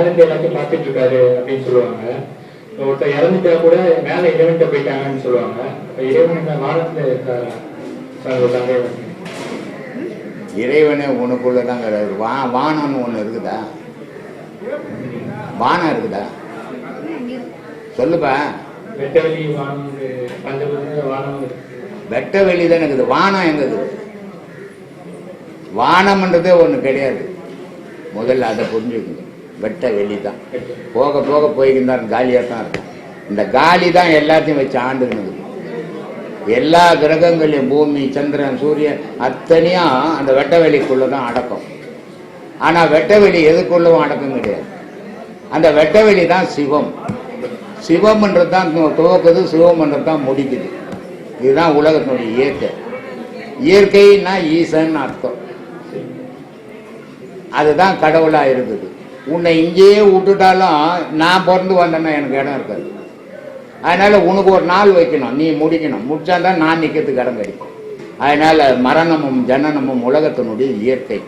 எல்லாத்தையும் பார்த்துட்டு இருக்காரு அப்படின்னு சொல்லுவாங்க. ஒருத்தர் இறந்துட்டா கூட மேல இறைவன்கிட்ட போயிட்டாங்கன்னு சொல்லுவாங்க. இறைவன் வானத்துல இருக்காரா. இறைவனே உனக்குள்ள கிடையாது வா வானம்னு ஒன்று இருக்குதா? வானம் இருக்குதா? சொல்லுப்பா. வெட்டவெளி வானம் வானம் இருக்கு. வெட்ட வெளி தானே இருக்குது. வானம் எங்க இருக்குது? வானம்ன்றதே ஒன்று கிடையாது. முதல்ல அதை புரிஞ்சுக்கணும் வெட்ட வெளி தான் போக போக போய்க்கிட்டு காலியாக தான் இருக்கும். இந்த காலி தான் எல்லாத்தையும் வச்சு ஆண்டுக்கணும் எல்லா கிரகங்களையும் பூமி சந்திரன் சூரியன் அத்தனையும் அந்த வெட்டவெளிக்குள்ள தான் அடக்கம். ஆனால் வெட்ட வெளி எதுக்குள்ளவும் அடக்கம் கிடையாது. அந்த வெட்ட வெளி தான் சிவம். சிவம்ன்றது தான் துவக்குது சிவம்ன்றது தான் முடிக்குது. இதுதான் உலகத்தினுடைய இயற்கை. இயற்கைன்னா ஈசன் அர்த்தம். அதுதான் கடவுளாக இருக்குது. உன்னை இங்கேயே விட்டுட்டாலும் நான் பிறந்து வந்தேன்னா எனக்கு இடம் இருக்காது. அதனால உனக்கு ஒரு நாள் வைக்கணும். நீ முடிக்கணும். முடிச்சாதான் நான் நிற்கிறதுக்கு இடம் கிடைக்கும். அதனால மரணமும் ஜனனமும் உலகத்தினுடைய இயற்கை.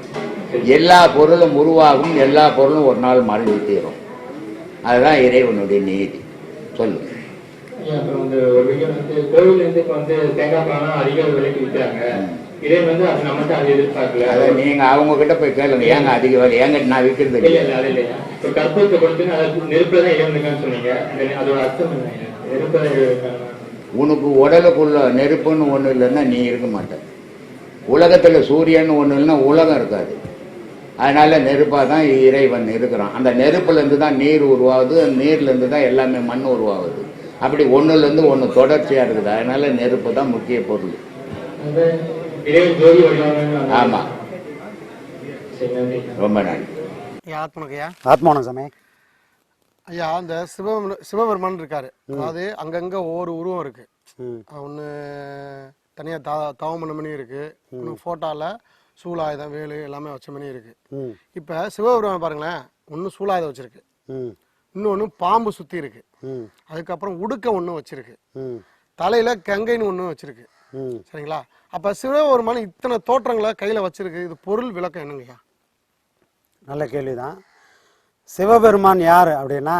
எல்லா பொருளும் உருவாகும். எல்லா பொருளும் ஒரு நாள் மறைந்து தீரும். அதுதான் இறைவனுடைய நீதி. சொல்லு. ஐயா, அப்புறம் வந்து ஒரு வீடியோ வந்து கோவில் இப்ப வந்து தேங்காய் அதிக விலைக்கு விற்கிறாங்க. இறைவன் வந்து அது நம்மகிட்ட அது எதிர்பார்க்கல. அதை நீங்க அவங்க கிட்ட போய் கேளுங்க. ஏங்க அதிக வேலை? ஏங்க நான் விற்கிறது இல்ல இல்லை அது இல்லையா இப்ப கற்பூரத்தை கொடுத்து அது நெருப்புல தான் இறைவன் இருக்கான்னு சொன்னீங்க. அந்த- அதோட அர்த்தம் என்ன? ஐயா? நெருப்புல தான் இறைவன் இருக்காங்க உனக்கு உடலுக்குள்ள நெருப்புன்னு ஒண்ணு இல்லைன்னா நீ இருக்க மாட்ட. உலகத்துல சூரியன் ஒண்ணு இல்லைன்னா உலகம் இருக்காது. அதனால நெருப்பா தான் இறைவன் இருக்கிறான். அந்த நெருப்புல இருந்து தான் நீர் உருவாகுது. நீர்ல இருந்து தான் எல்லாமே மண் உருவாகுது. அப்படி ஒண்ணுல இருந்து ஒண்ணு தொடர்ச்சியா இருக்குது. அதனால நெருப்பு தான் முக்கிய பொருள். ஆமா. ரொம்ப நன்றி. ஐயா ஆத்மனுக்கு ஐயா? ஆத்மானம் சமே. ஐயா அந்த சிவபெருமன் சிவபெருமான் இருக்காரு. அதாவது அங்கங்க ஒவ்வொரு உருவம் இருக்கு. ம். ஒன்று தனியாக தா தவம் பண்ண மணி இருக்கு இன்னும் ஃபோட்டோவில் சூலாயுதம் வேலு எல்லாமே வச்ச மணி இருக்கு. ம். இப்போ சிவபெருமான் பாருங்களேன் ஒன்று சூலாயுதம் வச்சிருக்கு. ம். இன்னொன்று பாம்பு சுற்றி இருக்கு. ம். அதுக்கப்புறம் உடுக்க ஒன்று வச்சிருக்கு. ம். தலையில கங்கைன்னு ஒன்று வச்சிருக்கு. சரிங்களா? அப்போ சிவபெருமான் இத்தனை தோற்றங்களை கையில் வச்சிருக்கு. இது பொருள் விளக்கம் என்னங்கய்யா? நல்ல கேள்விதான். சிவபெருமான் யார் அப்படின்னா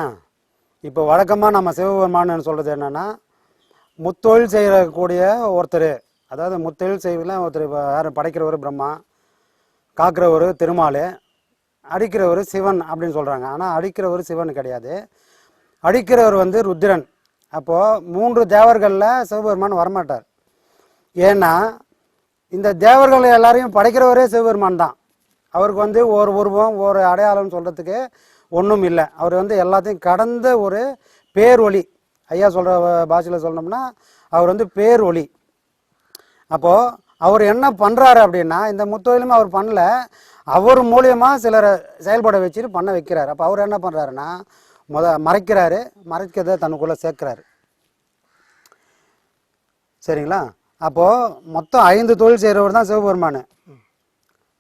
இப்போ வழக்கமாக நம்ம சிவபெருமான் சொல்கிறது என்னன்னா முத்தொழில் செய்யக்கூடிய ஒருத்தர். அதாவது முத்தொழில் செய்வதில் ஒருத்தர். இப்போ யார்? படைக்கிறவர் பிரம்மா காக்கிறவர் திருமால் அடிக்கிறவர் சிவன் அப்படின்னு சொல்கிறாங்க ஆனால் அடிக்கிறவர் சிவன் கிடையாது. அடிக்கிறவர் வந்து ருத்திரன் அப்போது மூன்று தேவர்களில் சிவபெருமான் வரமாட்டார். ஏன்னா இந்த தேவர்கள் எல்லாரையும் படைக்கிறவரே சிவபெருமான் தான். அவருக்கு வந்து ஒரு உருவம் ஒரு அடையாளம் சொல்கிறதுக்கு ஒன்றும் இல்லை. அவர் வந்து எல்லாத்தையும் கடந்த ஒரு பேரொளி. ஐயா சொல்கிற பாஷையில் சொல்லணும்னா அவர் வந்து பேரொளி. அப்போது அவர் என்ன பண்ணுறாரு அப்படின்னா இந்த முத்தொழிலுமே அவர் பண்ணல. அவர் மூலியமாக சிலரை செயல்பட வச்சுட்டு பண்ண வைக்கிறார். அப்போ அவர் என்ன பண்ணுறாருன்னா முத மறைக்கிறாரு. மறைக்கிறத தனக்குள்ளே சேர்க்குறாரு. சரிங்களா? அப்போது மொத்தம் ஐந்து தொழில் செய்கிறவர் தான் சிவபெருமான்.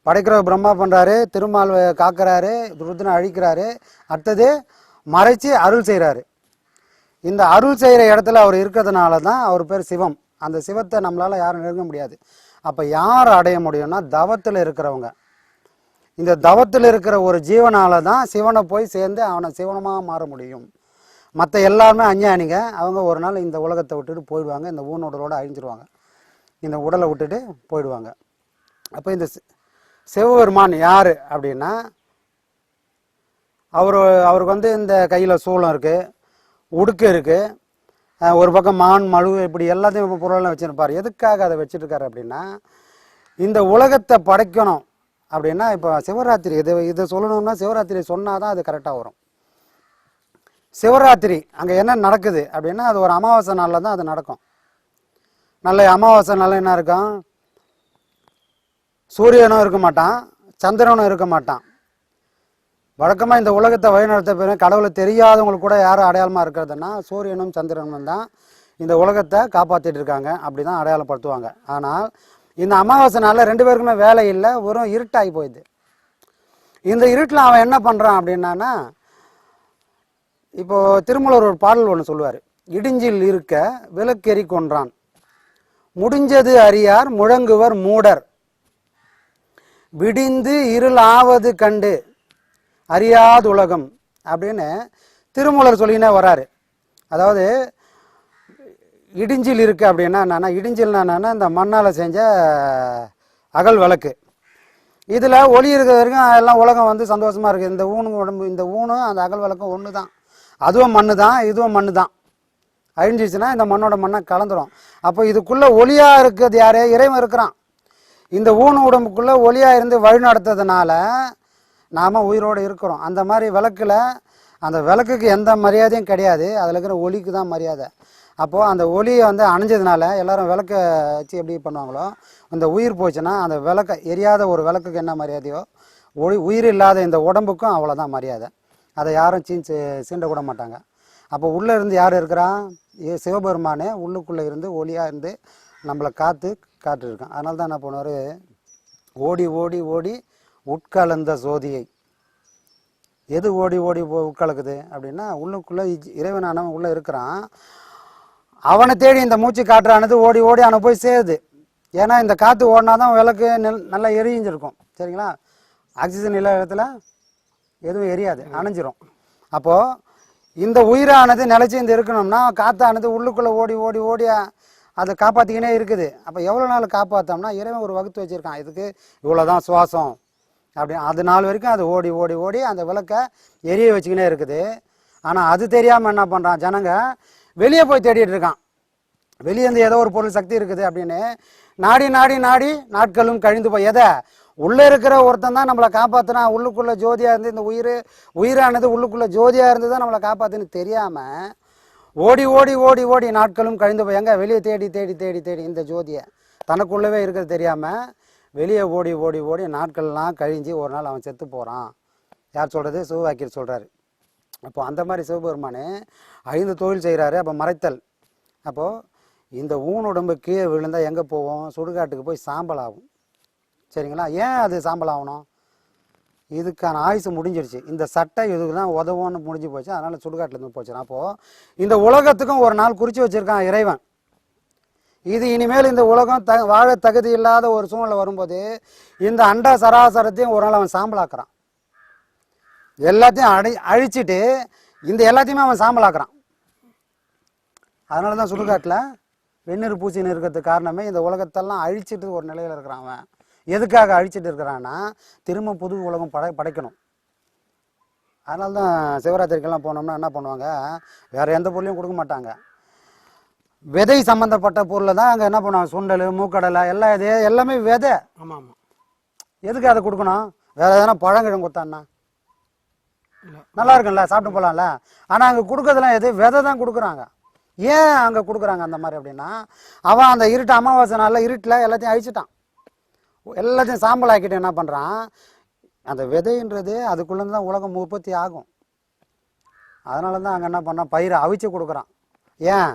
படைக்கிறவர் பிரம்மா பண்ணுறாரு திருமால் காக்கிறாரு ருத்ரனை அழிக்கிறாரு அடுத்தது மறைச்சு அருள் செய்கிறாரு இந்த அருள் செய்கிற இடத்துல அவர் இருக்கிறதுனால தான் அவர் பேர் சிவம். அந்த சிவத்தை நம்மளால் யாரும் நெருங்க முடியாது. அப்போ யார் அடைய முடியும்னா தவத்தில் இருக்கிறவங்க. இந்த தவத்தில் இருக்கிற ஒரு ஜீவனால தான் சிவனை போய் சேர்ந்து அவனை சிவனமாக மாற முடியும். மற்ற எல்லாருமே அஞ்ஞானிங்க. அவங்க ஒரு நாள் இந்த உலகத்தை விட்டுட்டு போயிடுவாங்க. இந்த ஊனோடலோடு அழிஞ்சிருவாங்க. இந்த உடலை விட்டுட்டு போயிடுவாங்க. அப்போ இந்த சி- சிவபெருமான் யார் அப்படின்னா அவர் அவருக்கு வந்து இந்த கையில் சூளம் இருக்குது உடுக்கு இருக்குது ஒரு பக்கம் மான் மழு இப்படி எல்லாத்தையும் பொருளெல்லாம் வச்சுருப்பார். எதுக்காக அதை வச்சுருக்காரு அப்படின்னா இந்த உலகத்தை படைக்கணும் அப்படின்னா இப்போ சிவராத்திரி இது இதை சொல்லணும்னா சிவராத்திரி சொன்னால் தான் அது கரெக்டாக வரும். சிவராத்திரி அங்கே என்ன நடக்குது அப்படின்னா அது ஒரு அமாவாசை நாளில் தான் அது நடக்கும். நல்ல அமாவாசை நல்ல என்ன இருக்கும்? சூரியனும் இருக்க மாட்டான் சந்திரனும் இருக்க மாட்டான். வழக்கமாக இந்த உலகத்தை வழிநடத்த பிறகு கடவுளை தெரியாதவங்களுக்கு கூட யார் அடையாளமாக இருக்கிறதுனா சூரியனும் சந்திரனும் தான் இந்த உலகத்தை காப்பாற்றிட்டு இருக்காங்க அப்படி தான் அடையாளப்படுத்துவாங்க. ஆனால் இந்த அமாவாசை நாளில் ரெண்டு பேருக்குமே வேலை இல்லை வெறும் இருட்டாகி போயிடுது. இந்த இருட்டில் அவன் என்ன பண்ணுறான் அப்படின்னா இப்போது திருமலூர் ஒரு பாடல் ஒன்று சொல்லுவார். இடிஞ்சில் இருக்க விளக்கெறி கொன்றான். முடிஞ்சது அறியார் முழங்குவர் மூடர். விடிந்து இருளாவது கண்டு அறியாது உலகம் அப்படின்னு திருமூலர் சொல்லினே வராரு. அதாவது இடிஞ்சில் இருக்கு அப்படின்னா என்னன்னா இடிஞ்சில்னா என்னன்னா இந்த மண்ணால் செஞ்ச அகல் விளக்கு. இதில் ஒளி இருக்கிற வரைக்கும் எல்லாம் உலகம் வந்து சந்தோஷமாக இருக்குது இந்த ஊனு உடம்பு இந்த ஊனும் அந்த அகல் விளக்கும் ஒன்று தான் அதுவும் மண்ணு தான் இதுவும் மண்ணு தான் அழிஞ்சிச்சுன்னா இந்த மண்ணோட மண்ணை கலந்துரும். அப்போ இதுக்குள்ளே ஒளியாக இருக்கிறது யார்? இறைவன் இருக்கிறான். இந்த ஊன் உடம்புக்குள்ளே ஒளியாக இருந்து வழிநடத்துறதுனால நாம் உயிரோடு இருக்கிறோம். அந்த மாதிரி விளக்கில் அந்த விளக்குக்கு எந்த மரியாதையும் கிடையாது. அதில் இருக்கிற ஒளிக்கு தான் மரியாதை. அப்போது அந்த ஒளியை வந்து அணைஞ்சதுனால எல்லாரும் விளக்க வச்சு எப்படி பண்ணுவாங்களோ அந்த உயிர் போச்சுன்னா அந்த விளக்க எரியாத ஒரு விளக்குக்கு என்ன மரியாதையோ ஒளி உயிர் இல்லாத இந்த உடம்புக்கும் அவ்வளோதான் மரியாதை. அதை யாரும் சீஞ்சு சீண்ட கூட மாட்டாங்க. அப்போ உள்ளே இருந்து யார் இருக்கிறா சிவபெருமானே உள்ளுக்குள்ளே இருந்து ஒளியாக இருந்து நம்மளை காத்து காட்டிருக்கான் அதனால தான் என்ன பண்ணுவார்? ஓடி ஓடி ஓடி உட்கலந்த சோதியை எது ஓடி ஓடி போ- உட்கலக்குது அப்படின்னா உள்ளுக்குள்ளே இஜ்- இறைவனானவன் உள்ளே இருக்கிறான். அவனை தேடி இந்த மூச்சு காட்டுறானது ஓடி ஓடி அவனை போய் சேருது. ஏன்னா இந்த காற்று ஓடினா தான் விளக்கு நெல் நல்லா எரிஞ்சிருக்கும். சரிங்களா? ஆக்சிஜன் இல்லாத இடத்துல எதுவும் எரியாது அணைஞ்சிரும். அப்போது இந்த உயிரானது நிலைச்சி இந்த இருக்கணும்னா காற்றானது உள்ளுக்குள்ளே ஓடி ஓடி ஓடி அதை காப்பாற்றிக்கினே இருக்குது. அப்போ எவ்வளோ நாள் காப்பாற்றோம்னா இறைவன் ஒரு வகுத்து வச்சுருக்கான். இதுக்கு இவ்வளோ தான் சுவாசம். அப்படி அது நாள் வரைக்கும் அது ஓடி ஓடி ஓடி அந்த விளக்கை எரிய வச்சுக்கினே இருக்குது. ஆனால் அது தெரியாமல் என்ன பண்ணுறான் ஜனங்க? வெளியே போய் தேடிட்டு இருக்கான். வெளியே இருந்து ஏதோ ஒரு பொருள் சக்தி இருக்குது அப்படின்னு நாடி நாடி நாடி நாட்களும் கழிந்து போய் எதை? உள்ளே இருக்கிற ஒருத்தன் தான் நம்மளை காப்பாற்றினா உள்ளுக்குள்ளே ஜோதியாக இருந்து இந்த உயிர் உயிரானது உள்ளுக்குள்ளே ஜோதியாக இருந்து தான் நம்மளை காப்பாற்றுன்னு தெரியாமல் ஓடி ஓடி ஓடி ஓடி நாட்களும் கழிந்து போய் எங்கே வெளியே தேடி தேடி தேடி தேடி இந்த ஜோதியை தனக்குள்ளவே இருக்கிறது தெரியாமல் வெளியே ஓடி ஓடி ஓடி நாட்கள்லாம் கழிஞ்சு ஒரு நாள் அவன் செத்து போகிறான் யார் சொல்கிறது சிவவாக்கியர் சொல்கிறாரு அப்போ அந்த மாதிரி சிவபெருமானே ஐந்து தொழில் செய்கிறாரு அப்போ மறைத்தல். அப்போது இந்த ஊன் உடம்பு கீழே விழுந்தால் எங்கே போவோம்? சுடுகாட்டுக்கு போய் சாம்பல் ஆகும். சரிங்களா? ஏன் அது சாம்பல் ஆகணும்? இதுக்கான ஆயுசு முடிஞ்சிருச்சு. இந்த சட்டை இதுக்கு தான் உதவும்னு முடிஞ்சு போச்சு. அதனால் சுடுகாட்டிலேருந்து போச்சு அப்போது இந்த உலகத்துக்கும் ஒரு நாள் குறித்து வச்சுருக்கான் இறைவன். இது இனிமேல் இந்த உலகம் த வாழ தகுதி இல்லாத ஒரு சூழ்நிலை வரும்போது இந்த அண்ட சராசரத்தையும் ஒரு நாள் அவன் சாம்பலாக்குறான். எல்லாத்தையும் அடி அழிச்சிட்டு இந்த எல்லாத்தையுமே அவன் சாம்பலாக்குறான். அதனால தான் சுடுகாட்டில் வெந்நீர் பூச்சின்னு இருக்கிறதுக்கு காரணமே இந்த உலகத்தெல்லாம் அழிச்சிட்டு ஒரு நிலையில் இருக்கிறான் அவன். எதுக்காக அழிச்சிட்டு இருக்கிறான்னா திரும்ப புது உலகம் படை படைக்கணும். அதனால தான் சிவராத்திரிக்கெல்லாம் போனோம்னா என்ன பண்ணுவாங்க? வேற எந்த பொருளையும் கொடுக்க மாட்டாங்க. விதை சம்மந்தப்பட்ட பொருளை தான் அங்கே என்ன பண்ணுவாங்க? சுண்டல் மூக்கடலை எல்லாம் இது எல்லாமே விதை. ஆமாம். ஆமாம் எதுக்கு அதை கொடுக்கணும்? வேற எதனா பழங்கிழங்கு கொடுத்தான்னா? நல்லா இருக்கும்ல சாப்பிட்டு போகலாம்ல ஆனால் அங்கே கொடுக்கறதுலாம் எது? விதை தான் கொடுக்குறாங்க. ஏன் அங்கே கொடுக்குறாங்க அந்த மாதிரி அப்படின்னா அவன் அந்த இருட்டு அமாவாசை நாளில் இருட்டில் எல்லாத்தையும் அழிச்சிட்டான். எல்லாத்தையும் சாம்பல் ஆக்கிட்டு என்ன பண்ணுறான் அந்த விதைன்றது அதுக்குள்ளேருந்து தான் உலகம் உற்பத்தி ஆகும். அதனால தான் அங்கே என்ன பண்ணான்? பயிரை அவிச்சு கொடுக்குறான். ஏன்?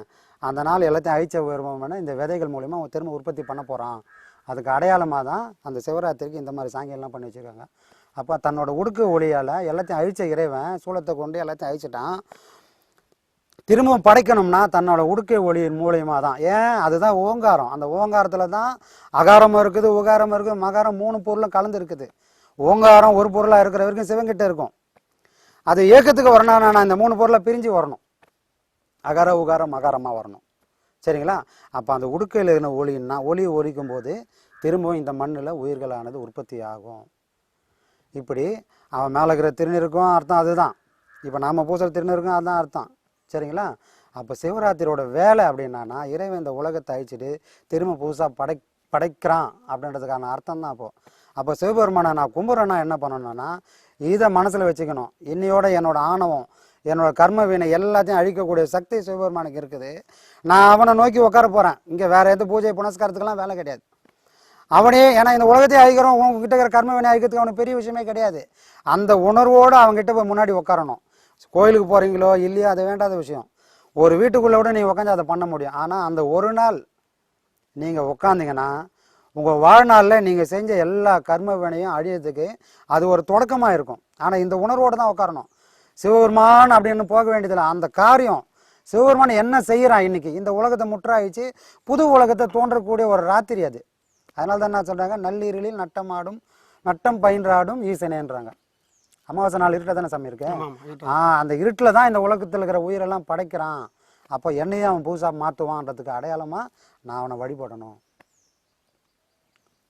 அந்த நாள் எல்லாத்தையும் அழிச்ச வருவோம்னா இந்த விதைகள் மூலிமா அவன் திரும்ப உற்பத்தி பண்ண போகிறான் அதுக்கு அடையாளமாக தான் அந்த சிவராத்திரிக்கு இந்த மாதிரி சாங்கியெல்லாம் பண்ணி வச்சுருக்காங்க. அப்போ தன்னோட உடுக்கு ஒளியால் எல்லாத்தையும் அழிச்ச இறைவன் சூளத்தை கொண்டு எல்லாத்தையும் அழிச்சிட்டான் திரும்பவும் படைக்கணும்னா தன்னோட உடுக்கை ஒளியின் மூலியமாக தான். ஏன்? அதுதான் ஓங்காரம். அந்த ஓங்காரத்தில் தான் அகாரமும் இருக்குது உகாரம் இருக்குது மகாரம் மூணு பொருளும் கலந்து இருக்குது. ஓங்காரம் ஒரு பொருளாக இருக்கிற வரைக்கும் சிவங்கிட்ட இருக்கும். அது இயக்கத்துக்கு வரணும் நான் இந்த மூணு பொருளை பிரிஞ்சு வரணும். அகார உகாரம் மகாரமாக வரணும். சரிங்களா? அப்போ அந்த உடுக்கையில் இருக்கிற ஒளின்னா ஒளி ஒலிக்கும் போது திரும்பவும் இந்த மண்ணில் உயிர்களானது உற்பத்தி ஆகும். இப்படி அவன் மேலே இருக்கிற திருநீருக்கும் அர்த்தம் அதுதான். இப்போ நாம் பூசுகிற திருநீருக்கும் அதுதான் அர்த்தம். சரிங்களா? அப்போ சிவராத்திரியோட வேலை அப்படின்னா இறைவன் இந்த உலகத்தை அழிச்சிட்டு திரும்ப புதுசாக படை படைக்கிறான் அப்படின்றதுக்கான அர்த்தம் தான் அப்போது அப்போ சிவபெருமானை நான் கும்புறேன்னா என்ன பண்ணணும்னா இதை மனசில் வச்சுக்கணும். இன்னையோட என்னோட ஆணவம் என்னோட கர்ம வீணை எல்லாத்தையும் அழிக்கக்கூடிய சக்தி சிவபெருமானுக்கு இருக்குது. நான் அவனை நோக்கி உட்கார போகிறேன் இங்கே வேற எந்த பூஜை புனஸ்காரத்துக்கெல்லாம் வேலை கிடையாது. அவனே ஏன்னா இந்த உலகத்தையே அழிக்கிறோம். உங்ககிட்ட இருக்கிற கர்ம வினை அழிக்கிறதுக்கு அவனுக்கு பெரிய விஷயமே கிடையாது. அந்த உணர்வோடு அவங்ககிட்ட போய் முன்னாடி உட்காரணும் கோயிலுக்கு போகிறீங்களோ இல்லையோ அது வேண்டாத விஷயம். ஒரு வீட்டுக்குள்ளே கூட நீங்கள் உட்காந்து அதை பண்ண முடியும். ஆனால் அந்த ஒரு நாள் நீங்கள் உட்காந்திங்கன்னா உங்கள் வாழ்நாளில் நீங்கள் செஞ்ச எல்லா கர்ம வினையும் அழியறதுக்கு அது ஒரு தொடக்கமாக இருக்கும். ஆனால் இந்த உணர்வோடு தான் உட்காரணும் சிவபெருமான் அப்படின்னு போக வேண்டியதில்லை. அந்த காரியம் சிவபெருமான் என்ன செய்கிறான் இன்னைக்கு? இந்த உலகத்தை முற்றாயிச்சு புது உலகத்தை தோன்றக்கூடிய ஒரு ராத்திரி அது. அதனால தான் என்ன சொல்கிறாங்க நள்ளிரலில் நட்டமாடும் நட்டம் பயின்றாடும் ஈசனேன்றாங்க. அமாவாசை நாள் இருட்டில் தானே சாமி இருக்கு? ஆ அந்த இருட்டில் தான் இந்த உலகத்தில் இருக்கிற உயிரெல்லாம் படைக்கிறான். அப்போ என்னையும் அவன் புதுசாக மாற்றுவான்றதுக்கு அடையாளமாக நான் அவனை வழிபடணும்.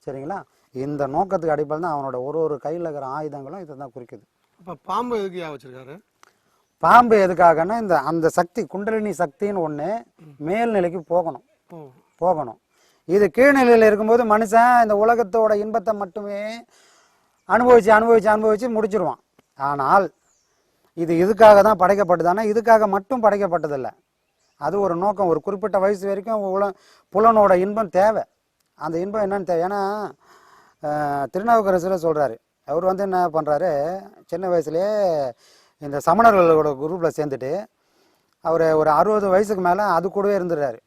சரிங்களா? இந்த நோக்கத்துக்கு அடிப்படையில் தான் அவனோட ஒரு ஒரு கையில் இருக்கிற ஆயுதங்களும் இதை தான் குறிக்குது. இப்போ பாம்பு எதுக்கு வச்சிருக்காரு? பாம்பு எதுக்காகன்னா இந்த அந்த சக்தி குண்டலினி சக்தின்னு ஒன்று மேல்நிலைக்கு போகணும். போகணும். இது கீழ்நிலையில் இருக்கும்போது மனுஷன் இந்த உலகத்தோட இன்பத்தை மட்டுமே அனுபவிச்சு அனுபவிச்சு அனுபவிச்சு முடிச்சிருவான். ஆனால் இது இதுக்காக தான் படைக்கப்பட்டதானா இதுக்காக மட்டும் படைக்கப்பட்டதில்லை. அது ஒரு நோக்கம். ஒரு குறிப்பிட்ட வயசு வரைக்கும் உல புலனோட இன்பம் தேவை. அந்த இன்பம் என்னன்னு தேவை ஏன்னா திருநாவுக்கரசில் சொல்கிறாரு அவர் வந்து என்ன பண்ணுறாரு சின்ன வயசுலேயே இந்த சமணர்களோட குரூப்பில் சேர்ந்துட்டு அவர் ஒரு அறுபது வயசுக்கு மேலே அது கூடவே இருந்துடுறாரு.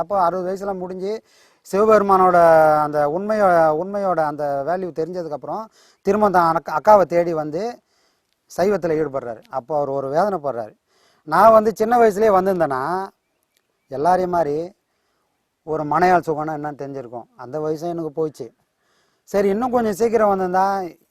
அப்போ அறுபது வயசுலாம் முடிஞ்சு சிவபெருமானோட அந்த உண்மையோ உண்மையோட அந்த வேல்யூ தெரிஞ்சதுக்கப்புறம் திரும்ப தான் அக்கா அக்காவை தேடி வந்து சைவத்தில் ஈடுபடுறாரு. அப்போ அவர் ஒரு வேதனைப்படுறாரு. நான் வந்து சின்ன வயசுலேயே வந்திருந்தேன்னா எல்லாரையும் மாதிரி ஒரு மனையால் சுகம்னா என்னன்னு தெரிஞ்சிருக்கும். அந்த வயசும் எனக்கு போயிடுச்சு சரி இன்னும் கொஞ்சம் சீக்கிரம் வந்திருந்தா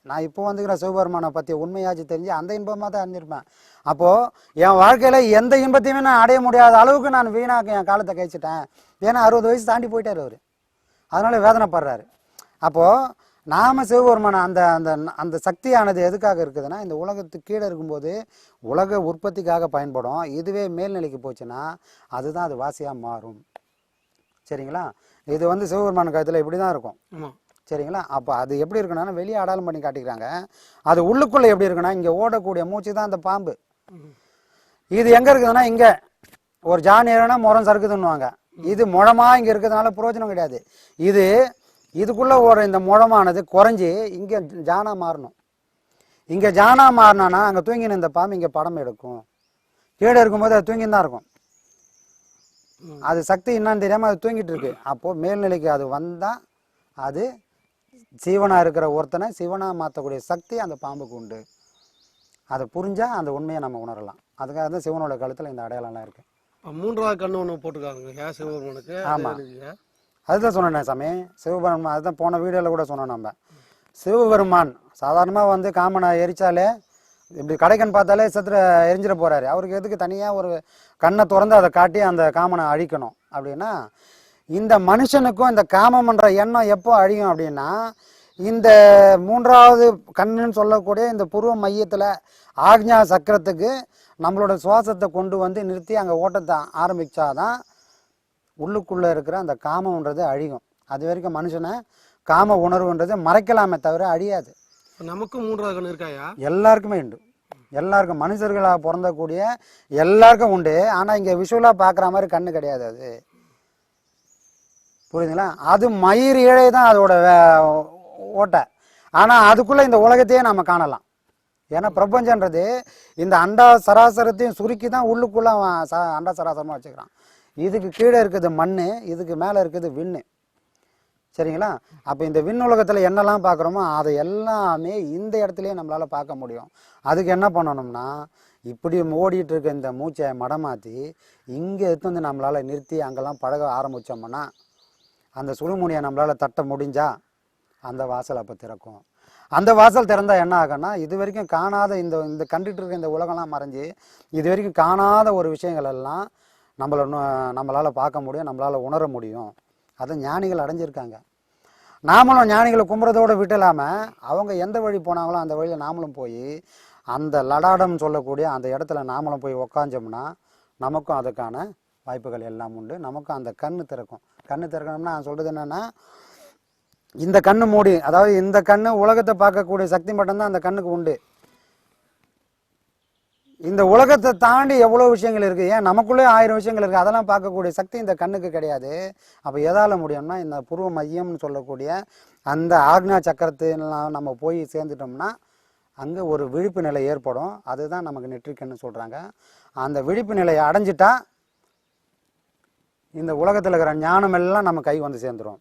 நான் இப்போ வந்துக்கிற சிவபெருமானை பற்றி உண்மையாச்சும் தெரிஞ்சு அந்த இன்பமாக தான் அறிஞ்சிருப்பேன் அப்போது என் வாழ்க்கையில் எந்த இன்பத்தையுமே நான் அடைய முடியாத அளவுக்கு நான் வீணாக்க என் காலத்தை கழிச்சிட்டேன். ஏன்னா அறுபது வயசு தாண்டி போயிட்டார் அவர். அதனால வேதனைப்படுறாரு. அப்போது நாம சிவபெருமான அந்த அந்த அந்த சக்தியானது எதுக்காக இருக்குதுன்னா இந்த உலகத்துக்கு கீழே இருக்கும்போது உலக உற்பத்திக்காக பயன்படும். இதுவே மேல்நிலைக்கு போச்சுன்னா அதுதான் அது வாசியாக மாறும். சரிங்களா? இது வந்து சிவபெருமான கருத்தில் இப்படி தான் இருக்கும் சரிங்களா? அப்போ அது எப்படி இருக்குன்னா வெளியே அடையாளம் பண்ணி காட்டிக்கிறாங்க. அது உள்ளுக்குள்ளே எப்படி இருக்குன்னா இங்கே ஓடக்கூடிய மூச்சு தான் அந்த பாம்பு. இது எங்கே இருக்குதுன்னா இங்கே. ஒரு ஜான் ஏறுனா முறம் சறுக்குதுன்னுவாங்க இது முழமா இங்கே இருக்கிறதுனால பிரயோஜனம் கிடையாது. இது இதுக்குள்ளே ஓடுற இந்த முழமானது குறைஞ்சி இங்கே ஜானா மாறணும். இங்கே ஜானா மாறினானா அங்கே தூங்கின இந்த பாம்பு இங்கே படம் எடுக்கும். கீழே இருக்கும்போது அது தூங்கின்னு தான் இருக்கும் அது சக்தி என்னன்னு தெரியாமல் அது தூங்கிட்டு இருக்கு. அப்போது மேல்நிலைக்கு அது வந்தால் அது சிவனாக இருக்கிற ஒருத்தனை சிவனாக மாற்றக்கூடிய சக்தி அந்த பாம்புக்கு உண்டு. அதை புரிஞ்சால் அந்த உண்மையை நம்ம உணரலாம். அதுக்காக தான் சிவனோட கழுத்தில் இந்த அடையாளம்லாம் இருக்குது மூன்றாவது கண்ணு ஒன்று போட்டிருக்காங்க. ஏன் சிவபெருமானுக்கு. அது ஆமா. எதுக்குய்யா? அதுதான் சொன்னேன் சாமி. சிவபெருமான் அதுதான் போன வீடியோவில் கூட சொன்னோம் நம்ம. சிவபெருமான் சாதாரணமாக வந்து காமனை எரிச்சாலே இப்படி கடைக்கன் பார்த்தாலே சத்துல எரிஞ்சிட போகிறாரு அவருக்கு எதுக்கு தனியாக ஒரு கண்ணை திறந்து அதை காட்டி அந்த காமனை அழிக்கணும்? அப்படின்னா இந்த மனுஷனுக்கும் இந்த காமம்ன்ற எண்ணம் எப்போ அழியும் அப்படின்னா இந்த மூன்றாவது கண்ணுன்னு சொல்லக்கூடிய இந்த புருவ மையத்தில் ஆக்ஞா சக்கரத்துக்கு நம்மளோட சுவாசத்தை கொண்டு வந்து நிறுத்தி அங்கே ஓட்டத்தை ஆரம்பித்தாதான் உள்ளுக்குள்ளே இருக்கிற அந்த காமம்ன்றது அழியும். அது வரைக்கும் மனுஷனை காம உணர்வுன்றது மறைக்கலாமே தவிர அழியாது. நமக்கும் மூன்றாவது கண்ணு இருக்காயா? எல்லாருக்குமே உண்டு. எல்லாருக்கும் மனுஷர்களாக பிறந்தக்கூடிய எல்லாருக்கும் உண்டு. ஆனால் இங்கே விஷுவலாக பார்க்குற மாதிரி கண்ணு கிடையாது அது. புரியுதுங்களா? அது மயிர் இழை தான் அதோட ஓட்டை. ஆனால் அதுக்குள்ளே இந்த உலகத்தையே நம்ம காணலாம். ஏன்னா பிரபஞ்சன்றது இந்த அண்டா சராசரத்தையும் சுருக்கி தான் உள்ளுக்குள்ளே ச அண்டா சராசரமாக வச்சுக்கிறான். இதுக்கு கீழே இருக்குது மண் இதுக்கு மேலே இருக்குது விண்ணு. சரிங்களா? அப்போ இந்த விண்ணுலகத்தில் என்னெல்லாம் பார்க்குறோமோ அதை எல்லாமே இந்த இடத்துலையே நம்மளால் பார்க்க முடியும். அதுக்கு என்ன பண்ணணும்னா இப்படி ஓடிட்டு இருக்க இந்த மூச்சை மடமாற்றி இங்கே எடுத்து வந்து நம்மளால் நிறுத்தி அங்கெல்லாம் பழக ஆரம்பித்தோம்னா அந்த சுழுமுனியை நம்மளால் தட்ட முடிஞ்சா அந்த வாசல் அப்போ திறக்கும். அந்த வாசல் திறந்தால் என்ன ஆகும்னா இது வரைக்கும் காணாத இந்த இந்த கண்டுட்டு இருக்க இந்த உலகம்லாம் மறைஞ்சு இது வரைக்கும் காணாத ஒரு விஷயங்கள் எல்லாம் நம்மள நம்மளால் நம்மளால பார்க்க முடியும் நம்மளால் உணர முடியும். அதை ஞானிகள் அடைஞ்சிருக்காங்க. நாமளும் ஞானிகளை கும்புறதோடு விட்டலாமல் அவங்க எந்த வழி போனாங்களோ அந்த வழியில் நாமளும் போய் அந்த லடாடம் சொல்லக்கூடிய அந்த இடத்துல நாமளும் போய் உக்காஞ்சோம்னா நமக்கும் அதுக்கான வாய்ப்புகள் எல்லாம் உண்டு. நமக்கும் அந்த கண் திறக்கும். கண் திறக்கணும்னா நான் சொல்கிறது என்னென்னா இந்த கண்ணு மூடி அதாவது இந்த கண்ணு உலகத்தை பார்க்கக்கூடிய சக்தி மட்டும்தான் அந்த கண்ணுக்கு உண்டு. இந்த உலகத்தை தாண்டி எவ்வளோ விஷயங்கள் இருக்குது ஏன் நமக்குள்ளே ஆயிரம் விஷயங்கள் இருக்குது அதெல்லாம் பார்க்கக்கூடிய சக்தி இந்த கண்ணுக்கு கிடையாது. அப்போ எதால் முடியும்னா இந்த புருவ மையம்னு சொல்லக்கூடிய அந்த ஆக்னா சக்கரத்துலாம் நம்ம போய் சேர்ந்துட்டோம்னா அங்கே ஒரு விழிப்பு நிலை ஏற்படும். அதுதான் நமக்கு நெற்றிக்கண்ணு சொல்கிறாங்க அந்த விழிப்பு நிலையை அடைஞ்சிட்டா இந்த உலகத்தில் இருக்கிற ஞானம் எல்லாம் நம்ம கை வந்து சேர்ந்துடும்